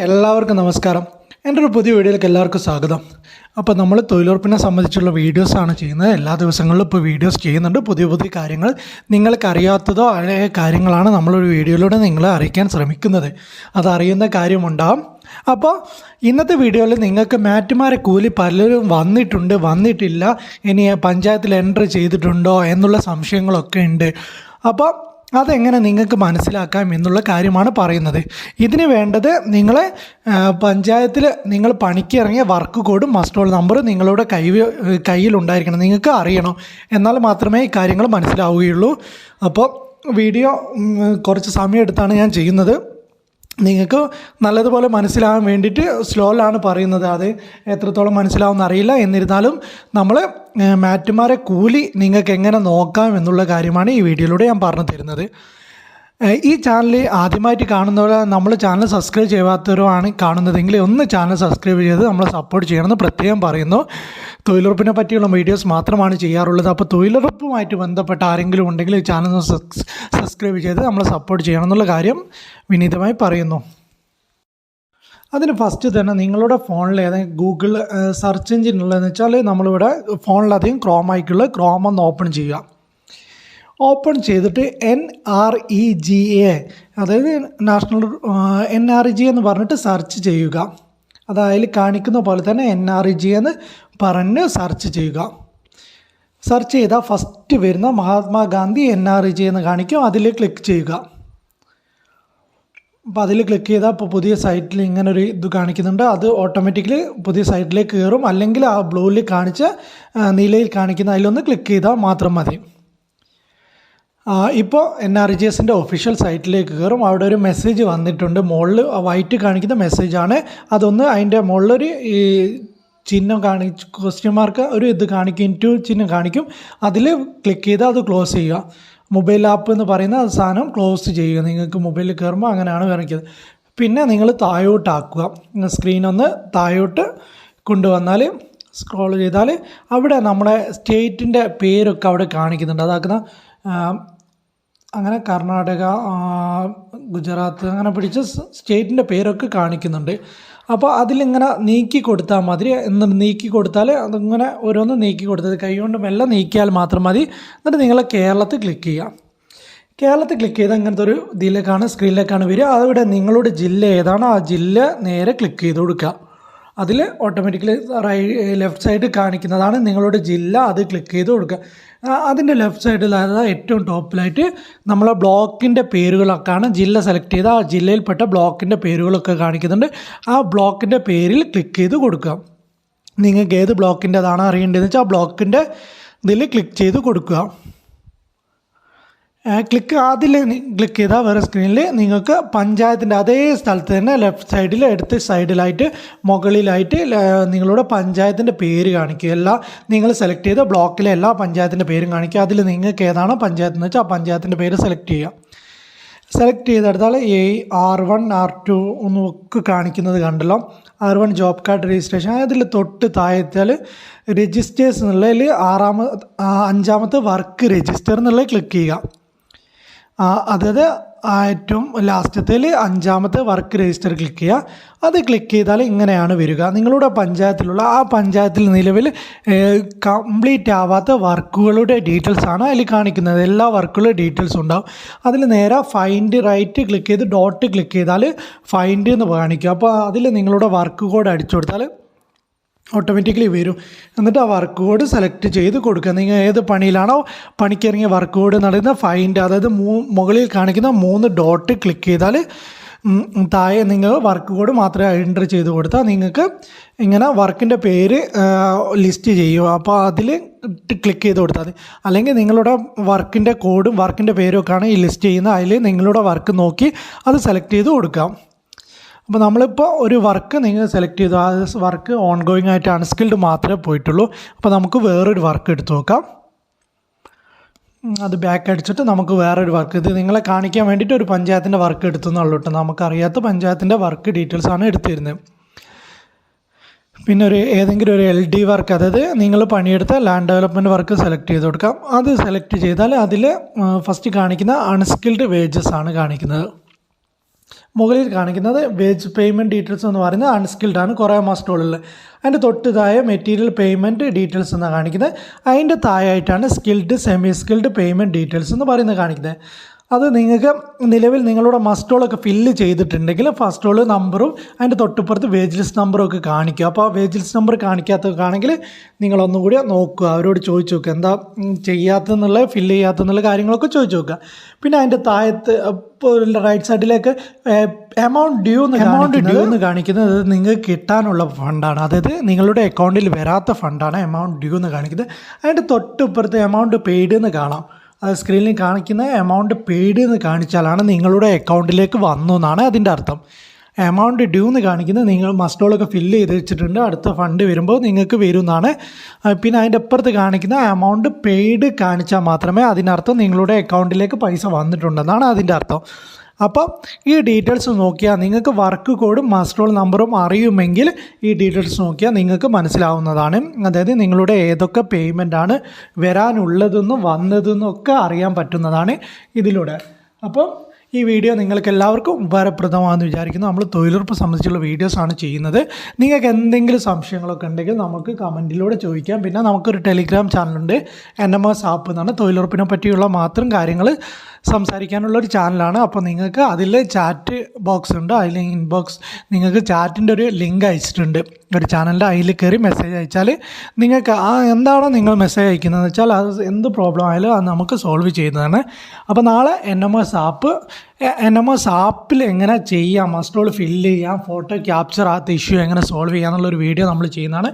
എല്ലാവർക്കും നമസ്കാരം. എന്റെ ഒരു പുതിയ വീഡിയോയിലേക്ക് എല്ലാവർക്കും സ്വാഗതം. അപ്പോൾ നമ്മൾ തൊഴിലുറപ്പിനെ സംബന്ധിച്ചുള്ള വീഡിയോസാണ് ചെയ്യുന്നത്. എല്ലാ ദിവസങ്ങളിലും ഇപ്പോൾ വീഡിയോസ് ചെയ്യുന്നുണ്ട്. പുതിയ പുതിയ കാര്യങ്ങൾ നിങ്ങൾക്ക് അറിയാത്തതോ പഴയ കാര്യങ്ങളാണ് നമ്മളൊരു വീഡിയോയിലൂടെ നിങ്ങളെ അറിയിക്കാൻ ശ്രമിക്കുന്നത്. അതറിയുന്ന കാര്യമുണ്ടാകും അപ്പോൾ ഇന്നത്തെ വീഡിയോയിൽ നിങ്ങൾക്ക് മാറ്റുമാരെ കൂലി പലരും വന്നിട്ടുണ്ട് വന്നിട്ടില്ല. ഇനി പഞ്ചായത്തിൽ എൻട്രി ചെയ്തിട്ടുണ്ടോ എന്നുള്ള സംശയങ്ങളൊക്കെ ഉണ്ട്. അപ്പോൾ അതെങ്ങനെ നിങ്ങൾക്ക് മനസ്സിലാക്കാം എന്നുള്ള കാര്യമാണ് പറയുന്നത്. ഇതിന് വേണ്ടത് നിങ്ങൾ പഞ്ചായത്തിൽ നിങ്ങൾ പണിക്കിറങ്ങിയ വർക്ക് കോഡും മസ്റ്റോൾ നമ്പർ നിങ്ങളുടെ കൈ കയ്യിലുണ്ടായിരിക്കണം നിങ്ങൾക്ക് അറിയണം. എന്നാൽ മാത്രമേ ഈ കാര്യങ്ങൾ മനസ്സിലാവുകയുള്ളൂ. അപ്പോൾ വീഡിയോ കുറച്ച് സമയം എടുത്താണ് ഞാൻ ചെയ്യുന്നത്. നിങ്ങൾക്ക് നല്ലതുപോലെ മനസ്സിലാകാൻ വേണ്ടിയിട്ട് സ്ലോയിലാണ് പറയുന്നത്. അത് എത്രത്തോളം മനസ്സിലാവുമെന്ന് അറിയില്ല. എന്നിരുന്നാലും നമ്മൾ മാറ്റുമാരെ കൂലി നിങ്ങൾക്ക് എങ്ങനെ നോക്കാം എന്നുള്ള കാര്യമാണ് ഈ വീഡിയോയിലൂടെ ഞാൻ പറഞ്ഞു തരുന്നത്. ഈ ചാനൽ ആദ്യമായിട്ട് കാണുന്നവർ നമ്മൾ ചാനൽ സബ്സ്ക്രൈബ് ചെയ്യാത്തവരുമാണ് കാണുന്നതെങ്കിൽ ഒന്ന് ചാനൽ സബ്സ്ക്രൈബ് ചെയ്ത് നമ്മളെ സപ്പോർട്ട് ചെയ്യണമെന്ന് പ്രത്യേകം പറയുന്നു. തൊഴിലുറപ്പിനെ പറ്റിയുള്ള വീഡിയോസ് മാത്രമാണ് ചെയ്യാറുള്ളത്. അപ്പോൾ തൊഴിലുറപ്പുമായിട്ട് ബന്ധപ്പെട്ട ആരെങ്കിലും ഉണ്ടെങ്കിൽ ഈ ചാനൽ സബ്സ്ക്രൈബ് ചെയ്ത് നമ്മളെ സപ്പോർട്ട് ചെയ്യണം എന്നുള്ള കാര്യം വിനീതമായി പറയുന്നു. അതിന് ഫസ്റ്റ് തന്നെ നിങ്ങളുടെ ഫോണിൽ ഏതെങ്കിലും ഗൂഗിൾ സെർച്ച് എഞ്ചിൻ ഉള്ളതെന്ന് വെച്ചാൽ നമ്മളിവിടെ ഫോണിലധികം ക്രോം ആയിക്കുള്ള ക്രോം ഒന്ന് ഓപ്പൺ ചെയ്യുക. ഓപ്പൺ ചെയ്തിട്ട് N R E G A അതായത് national N R E G എന്ന് പറഞ്ഞിട്ട് സെർച്ച് ചെയ്യുക. അതായത് കാണിക്കുന്ന പോലെ തന്നെ എൻ ആർ ഇ ജി എന്ന് പറഞ്ഞ് സെർച്ച് ചെയ്യുക. സെർച്ച് ചെയ്താൽ ഫസ്റ്റ് വരുന്ന Mahatma Gandhi N R E G എന്ന് കാണിക്കും. അതിൽ ക്ലിക്ക് ചെയ്യുക. അപ്പോൾ അതിൽ ക്ലിക്ക് ചെയ്താൽ ഇപ്പോൾ പുതിയ സൈറ്റിൽ ഇങ്ങനെ ഒരു ഇത് കാണിക്കുന്നുണ്ട്. അത് ഓട്ടോമാറ്റിക്കലി പുതിയ സൈറ്റിലേക്ക് കയറും അല്ലെങ്കിൽ ആ ബ്ലൂവിൽ കാണിച്ച നീലയിൽ കാണിക്കുന്ന അതിലൊന്ന് ക്ലിക്ക് ചെയ്താൽ മാത്രം മതി. ഇപ്പോൾ എൻ ആർ ജി എസിന്റെ ഒഫീഷ്യൽ സൈറ്റിലേക്ക് കയറും അവിടെ ഒരു മെസ്സേജ് വന്നിട്ടുണ്ട്. മുകളിൽ വൈറ്റ് കാണിക്കുന്ന മെസ്സേജാണ് അതൊന്ന് അതിന്റെ മുകളിലൊരു ഈ ചിഹ്നം കാണി ക്വസ്റ്റ്യൻ മാർക്ക് ഒരു ഇത് കാണിക്കും ഇന്റു ചിഹ്നം കാണിക്കും. അതിൽ ക്ലിക്ക് ചെയ്താൽ അത് ക്ലോസ് ചെയ്യുക. മൊബൈൽ ആപ്പ് എന്ന് പറയുന്ന സാധനം ക്ലോസ് ചെയ്യുക. നിങ്ങൾക്ക് മൊബൈലിൽ കയറുമ്പോൾ അങ്ങനെയാണ് കാണിക്കുന്നത്. പിന്നെ നിങ്ങൾ താഴോട്ടാക്കുക സ്ക്രീൻ ഒന്ന് താഴോട്ട് കൊണ്ടുവന്നാൽ സ്ക്രോൾ ചെയ്താൽ അവിടെ നമ്മുടെ സ്റ്റേറ്റിന്റെ പേരൊക്കെ അവിടെ കാണിക്കുന്നുണ്ട്. അതാക്കുന്ന അങ്ങനെ കർണാടക ഗുജറാത്ത് അങ്ങനെ പിടിച്ച സ്റ്റേറ്റിന്റെ പേരൊക്കെ കാണിക്കുന്നുണ്ട്. അപ്പോൾ അതിലിങ്ങനെ നീക്കി കൊടുത്താൽ മതി. എന്നിട്ട് നീക്കി കൊടുത്താൽ അതിങ്ങനെ ഓരോന്ന് നീക്കി കൊടുത്തത് കൈകൊണ്ട് മെല്ലെ നീക്കിയാൽ മാത്രം മതി. എന്നിട്ട് നിങ്ങൾ കേരളത്തിൽ ക്ലിക്ക് ചെയ്യുക കേരളത്തിൽ ക്ലിക്ക് ചെയ്ത് അങ്ങനത്തെ ഒരു ഇതിലേക്കാണ് സ്ക്രീനിലേക്കാണ് വരിക. അവിടെ നിങ്ങളുടെ ജില്ല ഏതാണോ ആ ജില്ല നേരെ ക്ലിക്ക് ചെയ്ത് കൊടുക്കുക. അതിൽ ഓട്ടോമാറ്റിക്കലി റൈ ലെഫ്റ്റ് സൈഡ് കാണിക്കുന്നതാണ് നിങ്ങളുടെ ജില്ല അത് ക്ലിക്ക് ചെയ്ത് കൊടുക്കുക. അതിന്റെ ലെഫ്റ്റ് സൈഡിൽ അതായത് ഏറ്റവും ടോപ്പിലായിട്ട് നമ്മളെ ബ്ലോക്കിന്റെ പേരുകളൊക്കെയാണ് ജില്ല സെലക്ട് ചെയ്ത് ആ ജില്ലയിൽപ്പെട്ട ബ്ലോക്കിന്റെ പേരുകളൊക്കെ കാണിക്കുന്നുണ്ട്. ആ ബ്ലോക്കിന്റെ പേരിൽ ക്ലിക്ക് ചെയ്ത് കൊടുക്കുക. നിങ്ങൾക്ക് ഏത് ബ്ലോക്കിന്റെതാണ് അറിയേണ്ടതെന്ന് വെച്ചാൽ ആ ബ്ലോക്കിന്റെ ഇതിൽ ക്ലിക്ക് ചെയ്ത് കൊടുക്കുക. ക്ലിക്ക് അതിൽ ക്ലിക്ക് ചെയ്താൽ വേറെ സ്ക്രീനിൽ നിങ്ങൾക്ക് പഞ്ചായത്തിന്റെ അതേ സ്ഥലത്ത് തന്നെ ലെഫ്റ്റ് സൈഡിൽ എടുത്ത് സൈഡിലായിട്ട് മുകളിലായിട്ട് നിങ്ങളുടെ പഞ്ചായത്തിന്റെ പേര് കാണിക്കുക. എല്ലാ നിങ്ങൾ സെലക്ട് ചെയ്ത ബ്ലോക്കിലെ എല്ലാ പഞ്ചായത്തിന്റെ പേരും കാണിക്കുക. അതിൽ നിങ്ങൾക്ക് ഏതാണോ പഞ്ചായത്ത് എന്ന് വെച്ചാൽ ആ പഞ്ചായത്തിന്റെ പേര് സെലക്ട് ചെയ്യുക. സെലക്ട് ചെയ്തെടുത്താൽ A R one R two ഒക്കെ കാണിക്കുന്നത് കണ്ടല്ലോ. R one job card registration അതിൽ തൊട്ട് താഴെത്താൽ രജിസ്റ്റേഴ്സ് എന്നുള്ളതിൽ ആറാമ അഞ്ചാമത്തെ വർക്ക് രജിസ്റ്റർ എന്നുള്ളത് ക്ലിക്ക് ചെയ്യുക. അതായത് ഏറ്റവും ലാസ്റ്റത്തിൽ അഞ്ചാമത്തെ വർക്ക് രജിസ്റ്റർ ക്ലിക്ക് ചെയ്യുക. അത് ക്ലിക്ക് ചെയ്താൽ ഇങ്ങനെയാണ് വരിക. നിങ്ങളുടെ പഞ്ചായത്തിലുള്ള ആ പഞ്ചായത്തിൽ നിലവിൽ കംപ്ലീറ്റ് ആവാത്ത വർക്കുകളുടെ ഡീറ്റെയിൽസ് ആണ് അതിൽ കാണിക്കുന്നത്. എല്ലാ വർക്കുകളുടെ ഡീറ്റെയിൽസ് ഉണ്ടാവും. അതിൽ നേരെ ഫൈൻഡ് റൈറ്റ് ക്ലിക്ക് ചെയ്ത് ഡോട്ട് ക്ലിക്ക് ചെയ്താൽ ഫൈൻഡ് എന്ന് കാണിക്കും അപ്പോൾ അതിൽ നിങ്ങളുടെ വർക്ക് കോഡ് അടിച്ചു കൊടുത്താൽ ഓട്ടോമാറ്റിക്കലി വരും. എന്നിട്ട് ആ വർക്ക് കോഡ് സെലക്ട് ചെയ്ത് കൊടുക്കുക. നിങ്ങൾ ഏത് പണിയിലാണോ പണിക്കിറങ്ങിയ വർക്ക് കോഡ് നടക്കുന്ന ഫൈൻഡ് അതായത് മൂ മുകളിൽ കാണിക്കുന്ന മൂന്ന് ഡോട്ട് ക്ലിക്ക് ചെയ്താൽ താഴെ നിങ്ങൾ വർക്ക് കോഡ് മാത്രമേ എന്റർ ചെയ്ത് കൊടുത്താൽ നിങ്ങൾക്ക് ഇങ്ങനെ വർക്കിന്റെ പേര് ലിസ്റ്റ് ചെയ്യും അപ്പോൾ അതിൽ ക്ലിക്ക് ചെയ്ത് കൊടുത്താൽ മതി. അല്ലെങ്കിൽ നിങ്ങളുടെ വർക്കിന്റെ കോഡും വർക്കിന്റെ പേരും ഒക്കെയാണ് ഈ ലിസ്റ്റ് ചെയ്യുന്നത് അതിൽ നിങ്ങളുടെ വർക്ക് നോക്കി അത് സെലക്ട് ചെയ്ത് കൊടുക്കാം. അപ്പോൾ നമ്മളിപ്പോൾ ഒരു വർക്ക് നിങ്ങൾ സെലക്ട് ചെയ്തു. ആ വർക്ക് ഓൺ ഗോയിങ് ആയിട്ട് അൺസ്കിൽഡ് മാത്രമേ പോയിട്ടുള്ളൂ. അപ്പോൾ നമുക്ക് വേറൊരു വർക്ക് എടുത്തു നോക്കാം. അത് ബാക്ക് അടിച്ചിട്ട് നമുക്ക് വേറൊരു വർക്ക് ഇത് നിങ്ങളെ കാണിക്കാൻ വേണ്ടിയിട്ട് ഒരു പഞ്ചായത്തിന്റെ വർക്ക് എടുത്തു എന്നുള്ളൂ കേട്ടോ നമുക്കറിയാത്ത പഞ്ചായത്തിന്റെ വർക്ക് ഡീറ്റെയിൽസാണ് എടുത്തിരുന്നത്. പിന്നെ ഒരു ഏതെങ്കിലും ഒരു എൽ ഡി വർക്ക് അതായത് നിങ്ങൾ പണിയെടുത്ത ലാൻഡ് ഡെവലപ്മെന്റ് വർക്ക് സെലക്ട് ചെയ്ത് കൊടുക്കാം. അത് സെലക്ട് ചെയ്താൽ അതിൽ ഫസ്റ്റ് കാണിക്കുന്ന അൺസ്കിൽഡ് വേജസ് ആണ് കാണിക്കുന്നത്. മുകളിൽ കാണിക്കുന്നത് വേജ് പേയ്മെന്റ് ഡീറ്റെയിൽസ് എന്ന് പറയുന്നത് അൺസ്കിൽഡ് ആണ്. കുറേ മാസ്റ്റോളിൽ അതിന്റെ തൊട്ട് താഴെ മെറ്റീരിയൽ പേയ്മെന്റ് ഡീറ്റെയിൽസ് എന്നാണ് കാണിക്കുന്നത്. അതിന്റെ താഴെയായിട്ടാണ് skilled semi skilled payment details എന്ന് പറയുന്നത് കാണിക്കുന്നത്. അത് നിങ്ങൾക്ക് നിലവിൽ നിങ്ങളുടെ മസ്റ്റോളൊക്കെ ഫില്ല് ചെയ്തിട്ടുണ്ടെങ്കിൽ ഫസ്റ്റ് ഫസ്റ്റോൾ നമ്പറും അതിന്റെ തൊട്ടിപ്പുറത്ത് വേജ് ലിസ്റ്റ് നമ്പറും ഒക്കെ കാണിക്കുക. അപ്പോൾ ആ വേജ് ലിസ്റ്റ് നമ്പർ കാണിക്കാത്തതൊക്കെയാണെങ്കിൽ നിങ്ങളൊന്നും കൂടി നോക്കുക. അവരോട് ചോദിച്ചു നോക്കുക. എന്താ ചെയ്യാത്തെന്നുള്ള ചെയ്യാത്തതെന്നുള്ള ഫില്ല് ചെയ്യാത്തെന്നുള്ള കാര്യങ്ങളൊക്കെ ചോദിച്ചു നോക്കുക. പിന്നെ അതിന്റെ താഴത്ത് റൈറ്റ് സൈഡിലേക്ക് എമൗണ്ട് ഡ്യൂ എന്ന് എമൗണ്ട് ഡ്യൂ എന്ന് കാണിക്കുന്നത് നിങ്ങൾക്ക് കിട്ടാനുള്ള ഫണ്ടാണ് അതായത് നിങ്ങളുടെ അക്കൗണ്ടിൽ വരാത്ത ഫണ്ടാണ് എമൗണ്ട് ഡ്യൂ എന്ന് കാണിക്കുന്നത്. അതിന്റെ തൊട്ടിപ്പുറത്ത് എമൗണ്ട് പെയ്ഡ് എന്ന് കാണാം. അത് സ്ക്രീനിൽ കാണിക്കുന്ന എമൗണ്ട് പെയ്ഡ് എന്ന് കാണിച്ചാലാണ് നിങ്ങളുടെ അക്കൗണ്ടിലേക്ക് വന്നു എന്നാണ് അതിന്റെ അർത്ഥം. എമൗണ്ട് ഡ്യൂ എന്ന് കാണിക്കുന്നത് നിങ്ങൾ മസ്റ്റോളൊക്കെ ഫില്ല് ചെയ്ത് വെച്ചിട്ടുണ്ട്. അടുത്ത ഫണ്ട് വരുമ്പോൾ നിങ്ങൾക്ക് വരും എന്നാണ്. പിന്നെ അതിന്റെ അപ്പുറത്ത് കാണിക്കുന്ന എമൗണ്ട് പെയ്ഡ് കാണിച്ചാൽ മാത്രമേ അതിനർത്ഥം നിങ്ങളുടെ അക്കൗണ്ടിലേക്ക് പൈസ വന്നിട്ടുണ്ടെന്നാണ് അതിന്റെ അർത്ഥം. അപ്പോൾ ഈ ഡീറ്റെയിൽസ് നോക്കിയാൽ നിങ്ങൾക്ക് വർക്ക് കോഡും മാസ്റ്റർ റോൾ നമ്പറും അറിയുമെങ്കിൽ ഈ ഡീറ്റെയിൽസ് നോക്കിയാൽ നിങ്ങൾക്ക് മനസ്സിലാവുന്നതാണ്. അതായത് നിങ്ങളുടെ ഏതൊക്കെ പേയ്മെന്റ് ആണ് വരാനുള്ളതെന്നും വന്നതെന്നും ഒക്കെ അറിയാൻ പറ്റുന്നതാണ് ഇതിലൂടെ. അപ്പോൾ ഈ വീഡിയോ നിങ്ങൾക്ക് എല്ലാവർക്കും ഉപകാരപ്രദമാണെന്ന് വിചാരിക്കുന്നു. നമ്മൾ തൊഴിലുറപ്പ് സംബന്ധിച്ചുള്ള വീഡിയോസാണ് ചെയ്യുന്നത്. നിങ്ങൾക്ക് എന്തെങ്കിലും സംശയങ്ങളൊക്കെ ഉണ്ടെങ്കിൽ നമുക്ക് കമന്റിലൂടെ ചോദിക്കാം. പിന്നെ നമുക്കൊരു ടെലിഗ്രാം ചാനലുണ്ട് എൻ എം എസ് ആപ്പ് എന്നാണ്. തൊഴിലുറപ്പിനെ പറ്റിയുള്ള മാത്രം കാര്യങ്ങൾ സംസാരിക്കാനുള്ള ഒരു ചാനലാണ് അപ്പോൾ നിങ്ങൾക്ക് അതിൽ ചാറ്റ് ബോക്സ് ഉണ്ട്. അതിൽ ഇൻബോക്സ് നിങ്ങൾക്ക് ചാറ്റിന്റെ ഒരു ലിങ്ക് അയച്ചിട്ടുണ്ട്. ഒരു ചാനലിന്റെ അതിൽ കയറി മെസ്സേജ് അയച്ചാൽ നിങ്ങൾക്ക് ആ എന്താണോ നിങ്ങൾ മെസ്സേജ് അയക്കുന്നതെന്ന് വെച്ചാൽ അത് എന്ത് പ്രോബ്ലം ആയാലും അത് നമുക്ക് സോൾവ് ചെയ്യുന്നതാണ്. അപ്പോൾ നാളെ N M S app N M S ആപ്പിൽ എങ്ങനെ ചെയ്യാം മസ്റ്റോൾ ഫില്ല് ചെയ്യാം ഫോട്ടോ ക്യാപ്ചർ ആകാത്ത ഇഷ്യൂ എങ്ങനെ സോൾവ് ചെയ്യാം എന്നുള്ളൊരു വീഡിയോ നമ്മൾ ചെയ്യുന്നതാണ്.